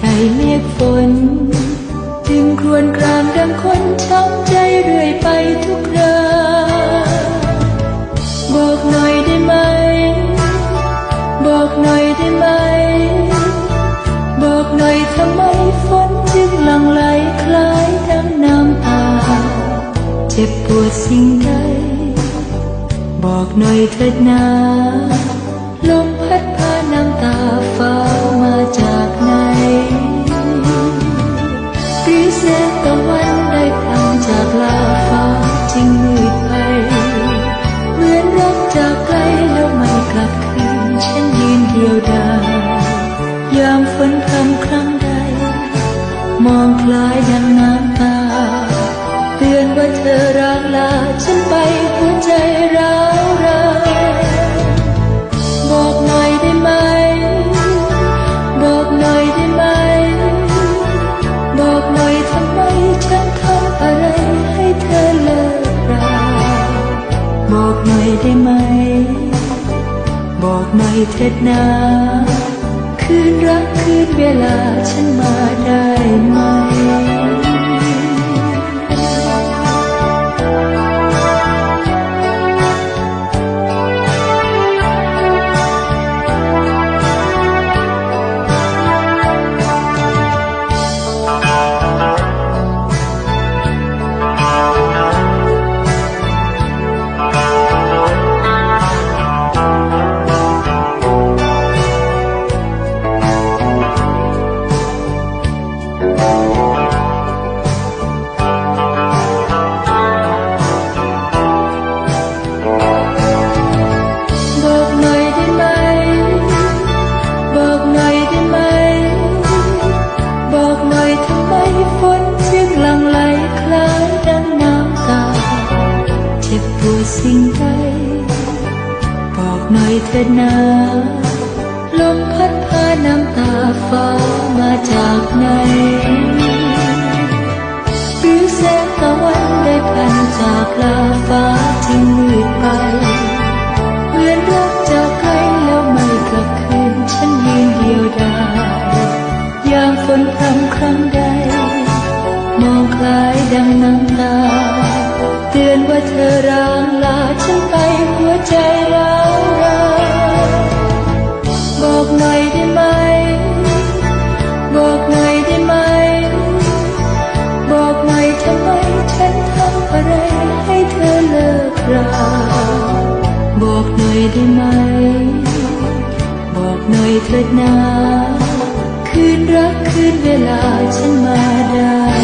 เหตุใดเมฆฝน จึงครวญครางดังคนช้ำใจเรื่อยไปทุกคราบอกหน่อยได้ไหม บอกหน่อยได้ไหม บอกหน่อยทำไมฝนจึงหลั่งไหลคล้ายดังน้ำตา เจ็บปวดสิ่งใด บอกหน่อยเถิดนาลมพัดพาน้ำตาายดังน้ำตา เตือนว่าเธอรักลาฉันไปหัวใจร้าวรานบอกหน่อยได้ไหม บอกหน่อยได้ไหม บอกหน่อยทำไมฉันทำอะไรให้เธอเลิกราบอกหน่อยได้ไหม บอกหน่อยเถิดนาคืนรักคืนเว สิ่งใด บอกหน่อยเถิดนาลมพัดพาน้ำตาฟ้ามาจากไหนหรือแสงตะวันได้พลันจากลาฟ้าจึงมืดไปเหมือนรักจากไกลแล้วไม่กลับคืนฉันยืนเดียวดายยามฝนพรำครั้งใด มองคล้ายดังน้ำตาเตือนว่าเธอร้างลา ฉันไปหัวใจร้าวรานบอกหน่อยได้ไหม บอกหน่อยได้ไหม บอกหน่อยทำไมฉันทำอะไรให้เธอเลิกราบอกหน่อยได้ไหม บอกหน่อยเถิดนา คืนรักคืนเวลาฉันมาได้